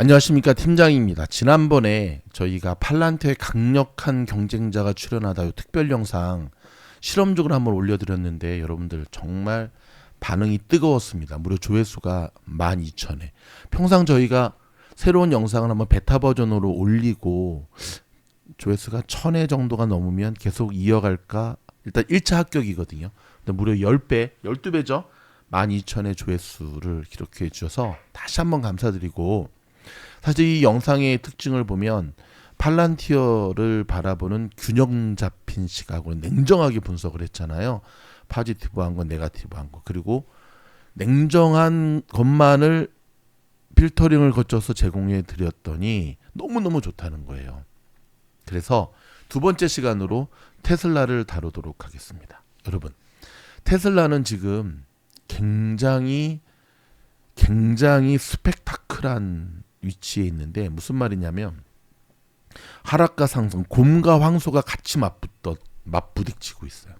안녕하십니까 팀장입니다. 지난번에 저희가 팔란트의 강력한 경쟁자가 출연하다 특별 영상 실험적으로 한번 올려드렸는데 여러분들 정말 반응이 뜨거웠습니다. 무려 조회수가 12,000회. 평상 저희가 새로운 영상을 한번 베타 버전으로 올리고 조회수가 1000회 정도가 넘으면 계속 이어갈까? 일단 1차 합격이거든요. 근데 무려 10배, 12배죠. 12,000회 조회수를 기록해 주셔서 다시 한번 감사드리고 사실 이 영상의 특징을 보면 팔란티어를 바라보는 균형 잡힌 시각으로 냉정하게 분석을 했잖아요. 파지티브한 건 네가티브한 거 그리고 냉정한 것만을 필터링을 거쳐서 제공해 드렸더니 너무너무 좋다는 거예요. 그래서 두 번째 시간으로 테슬라를 다루도록 하겠습니다. 여러분, 테슬라는 지금 굉장히 굉장히 스펙타클한 위치에 있는데 무슨 말이냐면 하락과 상승, 곰과 황소가 같이 맞붙어 맞부딪히고 있어요.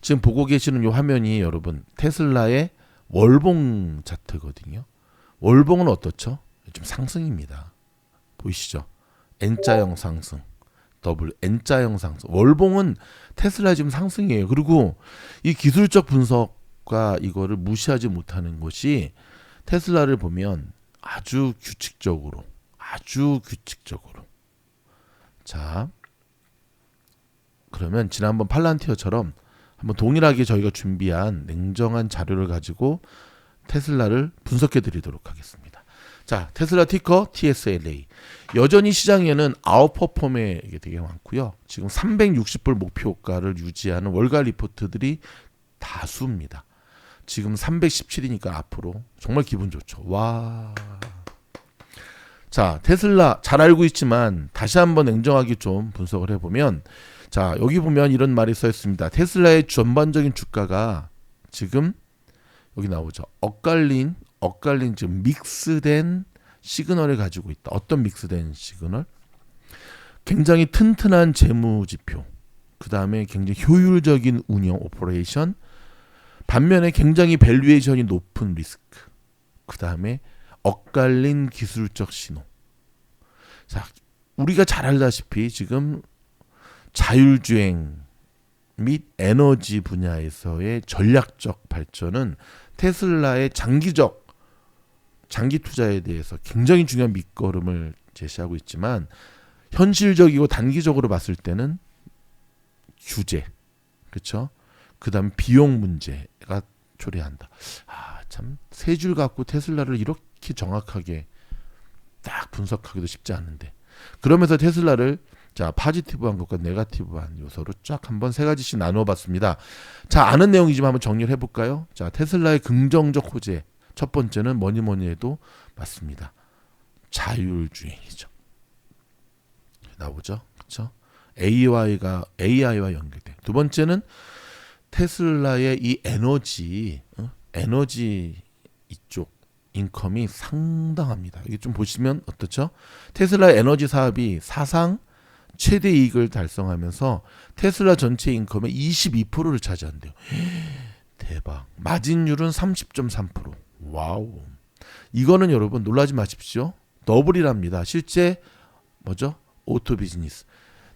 지금 보고 계시는 이 화면이 여러분 테슬라의 월봉 차트거든요. 월봉은 어떻죠? 좀 상승입니다. 보이시죠? N자형 상승, 더블 N자형 상승. 월봉은 테슬라 지금 상승이에요. 그리고 이 기술적 분석과 이거를 무시하지 못하는 것이 테슬라를 보면 아주 규칙적으로, 아주 규칙적으로. 자, 그러면 지난번 팔란티어처럼 한번 동일하게 저희가 준비한 냉정한 자료를 가지고 테슬라를 분석해 드리도록 하겠습니다. 자, 테슬라 티커 TSLA. 여전히 시장에는 아웃퍼폼에 이게 되게 많고요. 지금 360불 목표가를 유지하는 월가 리포트들이 다수입니다. 지금 317이니까 앞으로 정말 기분 좋죠. 와. 자, 테슬라 잘 알고 있지만 다시 한번 냉정하게 좀 분석을 해보면 자, 여기 보면 이런 말이 써 있습니다. 테슬라의 전반적인 주가가 지금 여기 나오죠. 엇갈린 엇갈린 지금 믹스된 시그널을 가지고 있다. 어떤 믹스된 시그널? 굉장히 튼튼한 재무 지표. 그 다음에 굉장히 효율적인 운영 오퍼레이션. 반면에 굉장히 밸류에이션이 높은 리스크. 그 다음에 엇갈린 기술적 신호. 자, 우리가 잘 알다시피 지금 자율주행 및 에너지 분야에서의 전략적 발전은 테슬라의 장기적 장기 투자에 대해서 굉장히 중요한 밑거름을 제시하고 있지만 현실적이고 단기적으로 봤을 때는 규제 그렇죠? 그다음 비용 문제가 초래한다. 아, 참 세 줄 갖고 테슬라를 이렇게 정확하게 딱 분석하기도 쉽지 않은데. 그러면서 테슬라를 자, 파지티브한 것과 네가티브한 요소로 쫙 한번 세 가지씩 나누어 봤습니다. 자, 아는 내용이지만 한번 정리를 해 볼까요? 자, 테슬라의 긍정적 호재. 첫 번째는 뭐니 뭐니 해도 맞습니다. 자율주행이죠. 나오죠? 그렇죠? AI가 AI와 연결돼. 두 번째는 테슬라의 이 에너지 어? 에너지 이쪽 인컴이 상당합니다. 이게 좀 보시면 어떻죠? 테슬라 에너지 사업이 사상 최대 이익을 달성하면서 테슬라 전체 인컴의 22%를 차지한대요. 대박. 마진율은 30.3%. 와우. 이거는 여러분 놀라지 마십시오. 더블이랍니다. 실제 뭐죠? 오토 비즈니스.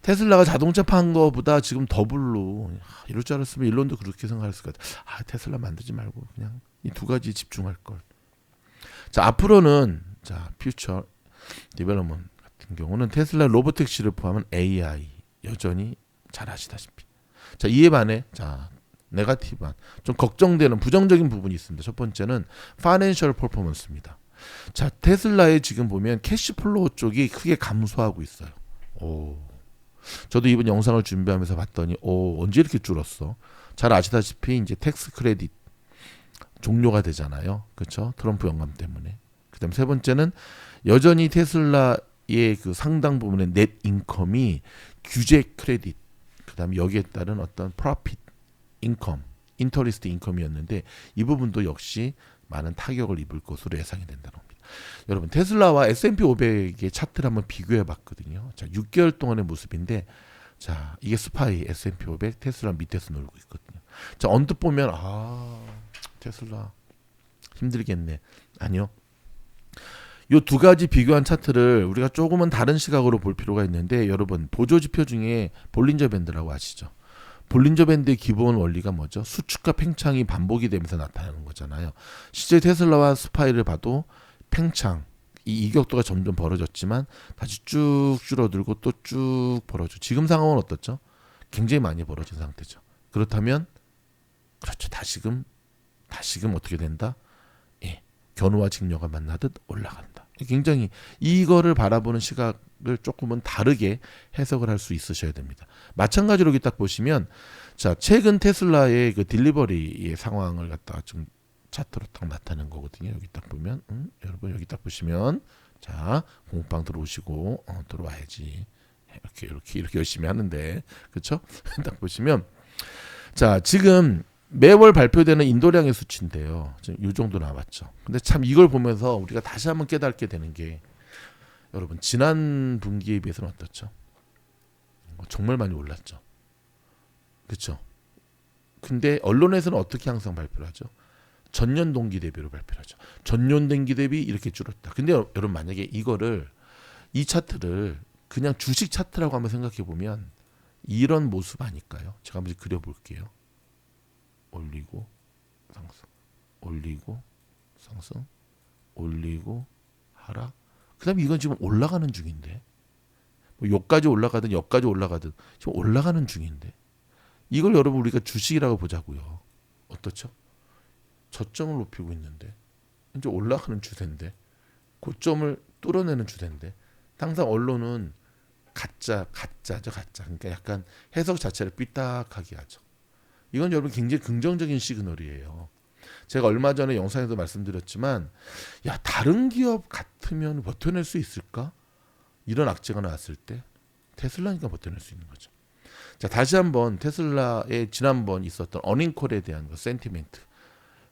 테슬라가 자동차 판 거보다 지금 더블로 이럴 줄 알았으면 일론도 그렇게 생각했을 것 같아. 아 테슬라 만들지 말고 그냥 이 두 가지 집중할 걸. 자 앞으로는 자 퓨처 디벨로먼 같은 경우는 테슬라 로보택시를 포함한 AI 여전히 잘 아시다시피. 자 이에 반해 자 네가티브한 좀 걱정되는 부정적인 부분이 있습니다. 첫 번째는 파이낸셜 퍼포먼스입니다. 자 테슬라에 지금 보면 캐시플로우 쪽이 크게 감소하고 있어요. 오. 저도 이번 영상을 준비하면서 봤더니 오 언제 이렇게 줄었어? 잘 아시다시피 이제 텍스 크레딧 종료가 되잖아요. 그렇죠? 트럼프 영감 때문에. 그다음 세 번째는 여전히 테슬라의 그 상당 부분의 넷 인컴이 규제 크레딧 그다음에 여기에 따른 어떤 프로핏 인컴, 인터리스트 인컴이었는데 이 부분도 역시 많은 타격을 입을 것으로 예상이 된다는. 여러분 테슬라와 S&P 500의 차트를 한번 비교해 봤거든요. 자, 6개월 동안의 모습인데 자, 이게 스파이 S&P 500 테슬라 밑에서 놀고 있거든요. 자, 언뜻 보면 아, 테슬라 힘들겠네. 아니요. 요 두 가지 비교한 차트를 우리가 조금은 다른 시각으로 볼 필요가 있는데 여러분 보조 지표 중에 볼린저 밴드라고 아시죠? 볼린저 밴드의 기본 원리가 뭐죠? 수축과 팽창이 반복이 되면서 나타나는 거잖아요. 실제 테슬라와 스파이를 봐도 팽창 이 이격도가 점점 벌어졌지만 다시 쭉 줄어들고 또 쭉 벌어져. 지금 상황은 어떻죠? 굉장히 많이 벌어진 상태죠. 그렇다면 그렇죠. 다시금 다시금 어떻게 된다? 예. 견우와 직녀가 만나듯 올라간다. 굉장히 이거를 바라보는 시각을 조금은 다르게 해석을 할 수 있으셔야 됩니다. 마찬가지로 여기 딱 보시면 자 최근 테슬라의 그 딜리버리의 상황을 갖다가 좀 차트로 딱 나타낸 거거든요. 여기 딱 보면 음, 여러분 여기 딱 보시면 자 공방 들어오시고 어, 들어와야지 이렇게 이렇게 이렇게 열심히 하는데 그렇죠? 딱 보시면 자 지금 매월 발표되는 인도량의 수치인데요. 지금 이 정도 나왔죠. 근데 참 이걸 보면서 우리가 다시 한번 깨닫게 되는 게 여러분 지난 분기에 비해서는 어떻죠? 어, 정말 많이 올랐죠. 그렇죠? 근데 언론에서는 어떻게 항상 발표를 하죠? 전년 동기 대비로 발표를 하죠. 전년 동기 대비 이렇게 줄었다. 근데 여러분 만약에 이거를 이 차트를 그냥 주식 차트라고 한번 생각해 보면 이런 모습 아닐까요? 제가 한번 그려 볼게요. 올리고 상승 올리고 상승 올리고 하락 그다음에 이건 지금 올라가는 중인데 뭐 여기까지 올라가든 여기까지 올라가든 지금 올라가는 중인데 이걸 여러분 우리가 주식이라고 보자고요 어떻죠 저점을 높이고 있는데 이제 올라가는 추세인데 고점을 뚫어내는 추세인데 항상 언론은 가짜 가짜죠 가짜 그러니까 약간 해석 자체를 삐딱하게 하죠 이건 여러분 굉장히 긍정적인 시그널이에요. 제가 얼마 전에 영상에도 말씀드렸지만 야 다른 기업 같으면 버텨낼 수 있을까? 이런 악재가 나왔을 때 테슬라니까 버텨낼 수 있는 거죠. 자 다시 한번 테슬라의 지난번 있었던 어닝콜에 대한 그 센티멘트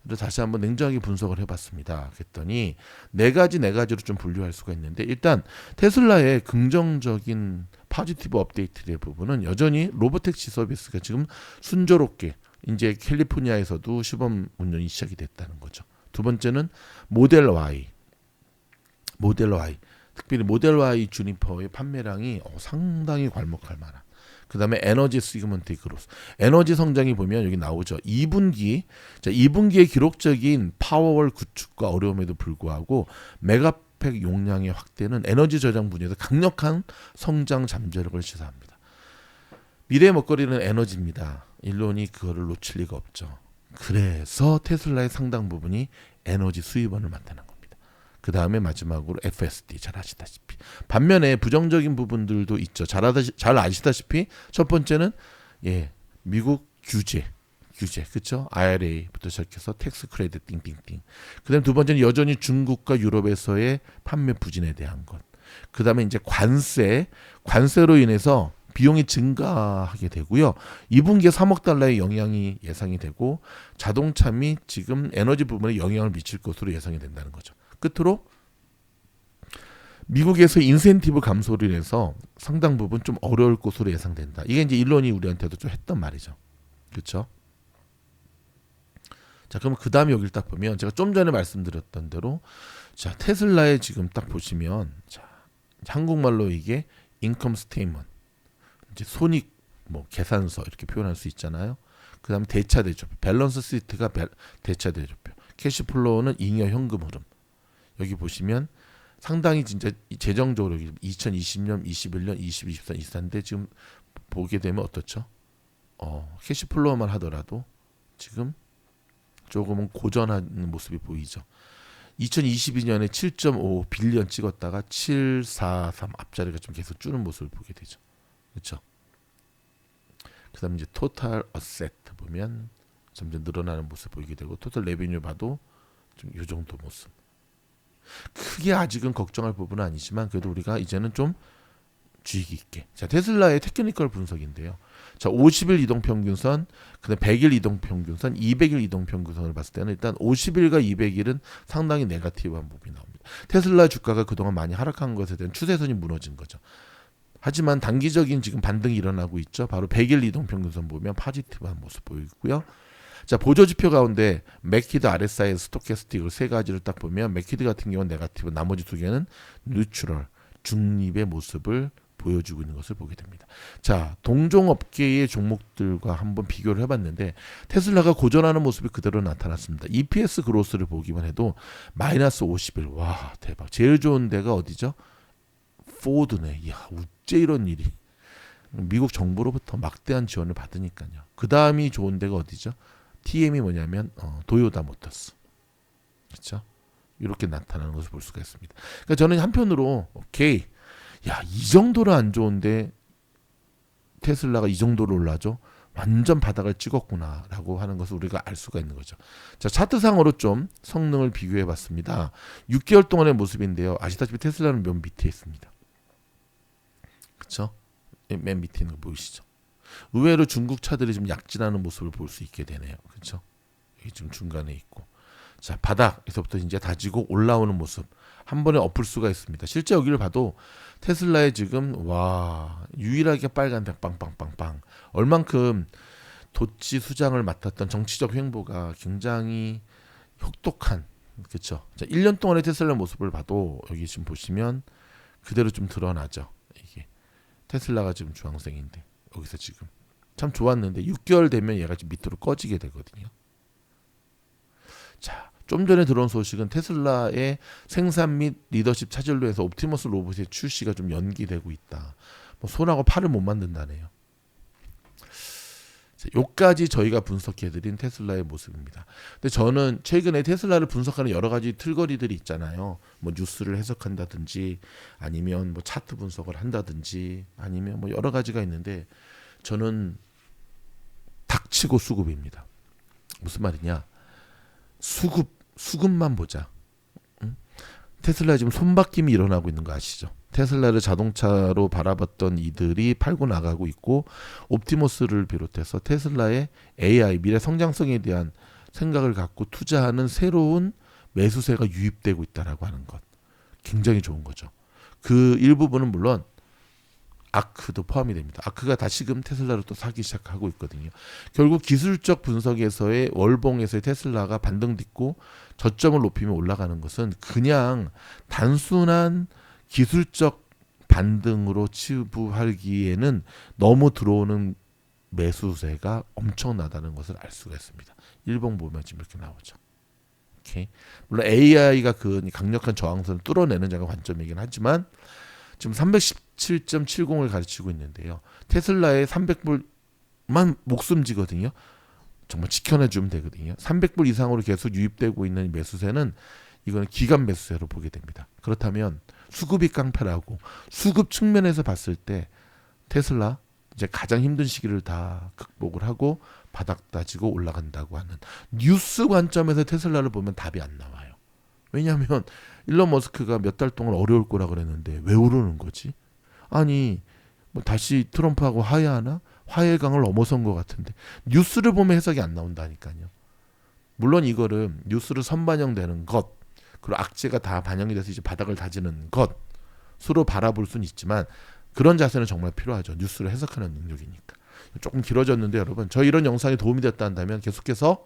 를 다시 한번 냉정하게 분석을 해봤습니다. 그랬더니 네 가지 네 가지로 좀 분류할 수가 있는데 일단 테슬라의 긍정적인 파지티브 업데이트의 부분은 여전히 로보택시 서비스가 지금 순조롭게 이제 캘리포니아에서도 시범 운전이 시작이 됐다는 거죠. 두 번째는 모델 Y, 모델 Y, 특별히 모델 Y 주니퍼의 판매량이 어, 상당히 괄목할 만한. 그다음에 에너지 시그먼트 그로스. 에너지 성장이 보면 여기 나오죠. 2분기. 자, 2분기의 기록적인 파워월 구축과 어려움에도 불구하고 메가팩 용량의 확대는 에너지 저장 분야에서 강력한 성장 잠재력을 시사합니다. 미래의 먹거리는 에너지입니다. 일론이 그거를 놓칠 리가 없죠. 그래서 테슬라의 상당 부분이 에너지 수입원을 만드는 겁니다. 그 다음에 마지막으로 FSD 잘 아시다시피. 반면에 부정적인 부분들도 있죠. 잘, 아다시, 잘 아시다시피 첫 번째는 예 미국 규제 규제. 그렇죠 IRA부터 시작해서 텍스 크레딧 띵띵띵. 그다음 두 번째는 여전히 중국과 유럽에서의 판매 부진에 대한 것. 그다음에 이제 관세 관세로 인해서 비용이 증가하게 되고요. 2분기에 3억 달러의 영향이 예상이 되고 자동차 및 지금 에너지 부분에 영향을 미칠 것으로 예상이 된다는 거죠. 끝으로 미국에서 인센티브 감소를 해서 상당 부분 좀 어려울 것으로 예상된다. 이게 이제 일론이 우리한테도 좀 했던 말이죠. 그렇죠? 자, 그럼 그 다음에 여기를 딱 보면 제가 좀 전에 말씀드렸던 대로 자 테슬라에 지금 딱 보시면 자 한국말로 이게 인컴 스테이먼 이제 손익 뭐 계산서 이렇게 표현할 수 있잖아요. 그다음에 대차 대조표, 밸런스 시트가 대차 대조표, 캐시플로우는 잉여 현금 흐름. 여기 보시면 상당히 진짜 재정적으로 2020년, 21년, 20, 23, 24인데 지금 보게 되면 어떻죠? 어, 캐시플로우만 하더라도 지금 조금은 고전한 모습이 보이죠. 2022년에 7.5 빌리언 찍었다가 743 앞자리가 좀 계속 줄는 모습을 보게 되죠. 그렇죠? 그다음에 이제 토탈 어세트 보면 점점 늘어나는 모습 보이게 되고 토탈 레비뉴 봐도 좀이 정도 모습. 크게 아직은 걱정할 부분은 아니지만 그래도 우리가 이제는 좀 주의 깊게. 자, 테슬라의 테크니컬 분석인데요. 자, 50일 이동 평균선, 그다음 100일 이동 평균선, 200일 이동 평균선을 봤을 때는 일단 50일과 200일은 상당히 네가티브한 부분이 나옵니다. 테슬라 주가가 그동안 많이 하락한 것에 대한 추세선이 무너진 거죠. 하지만 단기적인 지금 반등이 일어나고 있죠. 바로 100일 이동 평균선 보면 파지티브한 모습 보이고요. 자 보조 지표 가운데 맥키드 RSI 스토캐스틱을 세 가지를 딱 보면 맥키드 같은 경우는 네가티브, 나머지 두 개는 뉴트럴 중립의 모습을 보여주고 있는 것을 보게 됩니다. 자 동종 업계의 종목들과 한번 비교를 해봤는데 테슬라가 고전하는 모습이 그대로 나타났습니다. EPS 그로스를 보기만 해도 마이너스 51. 와 대박. 제일 좋은 데가 어디죠? 포드네. 야 어째 이런 일이. 미국 정부로부터 막대한 지원을 받으니까요. 그 다음이 좋은 데가 어디죠? TM이 뭐냐면 어, 도요다 모터스. 그렇죠? 이렇게 나타나는 것을 볼 수가 있습니다. 그러니까 저는 한편으로 오케이, 야 이 정도로 안 좋은데 테슬라가 이 정도로 올라죠? 완전 바닥을 찍었구나라고 하는 것을 우리가 알 수가 있는 거죠. 자 차트상으로 좀 성능을 비교해 봤습니다. 6개월 동안의 모습인데요. 아시다시피 테슬라는 몇 밑에 있습니다. 그렇죠? 맨 밑에 있는 거 보이시죠? 의외로 중국 차들이 좀 약진하는 모습을 볼 수 있게 되네요. 그렇죠? 여기 좀 중간에 있고. 자, 바닥에서부터 이제 다지고 올라오는 모습 한 번에 엎을 수가 있습니다. 실제 여기를 봐도 테슬라의 지금 와 유일하게 빨간색 빵빵빵빵 얼만큼 도치 수장을 맡았던 정치적 행보가 굉장히 혹독한 그렇죠. 자, 1년 동안의 테슬라 모습을 봐도 여기 지금 보시면 그대로 좀 드러나죠. 테슬라가 지금 주황색인데 여기서 지금 참 좋았는데 6개월 되면 얘가 좀 밑으로 꺼지게 되거든요. 자, 좀 전에 들어온 소식은 테슬라의 생산 및 리더십 차질로 해서 옵티머스 로봇의 출시가 좀 연기되고 있다. 뭐 손하고 팔을 못 만든다네요. 자, 요까지 저희가 분석해드린 테슬라의 모습입니다. 근데 저는 최근에 테슬라를 분석하는 여러 가지 틀거리들이 있잖아요. 뭐 뉴스를 해석한다든지 아니면 뭐 차트 분석을 한다든지 아니면 뭐 여러 가지가 있는데 저는 닥치고 수급입니다. 무슨 말이냐? 수급 수급만 보자. 응? 테슬라 지금 손바뀜이 일어나고 있는 거 아시죠? 테슬라를 자동차로 바라봤던 이들이 팔고 나가고 있고 옵티머스를 비롯해서 테슬라의 AI 미래 성장성에 대한 생각을 갖고 투자하는 새로운 매수세가 유입되고 있다라고 하는 것 굉장히 좋은 거죠. 그 일부분은 물론 아크도 포함이 됩니다. 아크가 다시금 테슬라를 또 사기 시작하고 있거든요. 결국 기술적 분석에서의 월봉에서의 테슬라가 반등 딛고 저점을 높이며 올라가는 것은 그냥 단순한 기술적 반등으로 치부하기에는 너무 들어오는 매수세가 엄청나다는 것을 알 수가 있습니다. 일봉 보면 지금 이렇게 나오죠. 오케이. 물론 AI가 그 강력한 저항선을 뚫어내는 자가 관점이긴 하지만 지금 317.70을 가르치고 있는데요. 테슬라의 300불만 목숨지거든요. 정말 지켜내주면 되거든요. 300불 이상으로 계속 유입되고 있는 매수세는 이거는 기간 매수세로 보게 됩니다. 그렇다면 수급이 깡패라고 수급 측면에서 봤을 때 테슬라 이제 가장 힘든 시기를 다 극복을 하고 바닥 다지고 올라간다고 하는 뉴스 관점에서 테슬라를 보면 답이 안 나와요. 왜냐하면 일론 머스크가 몇 달 동안 어려울 거라 그랬는데 왜 오르는 거지? 아니 뭐 다시 트럼프하고 화해하나? 화해강을 넘어선 것 같은데 뉴스를 보면 해석이 안 나온다니까요. 물론 이거를 뉴스를 선반영되는 것 그리고 악재가 다 반영이 돼서 이제 바닥을 다지는 것수로 바라볼 수는 있지만 그런 자세는 정말 필요하죠. 뉴스를 해석하는 능력이니까. 조금 길어졌는데 여러분 저 이런 영상이 도움이 됐다 한다면 계속해서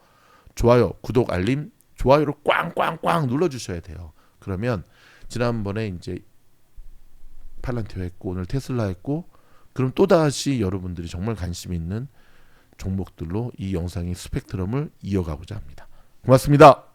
좋아요, 구독, 알림, 좋아요를 꽝꽝꽝 눌러주셔야 돼요. 그러면 지난번에 이제 팔란티오 했고 오늘 테슬라 했고 그럼 또다시 여러분들이 정말 관심 있는 종목들로 이 영상의 스펙트럼을 이어가고자 합니다. 고맙습니다.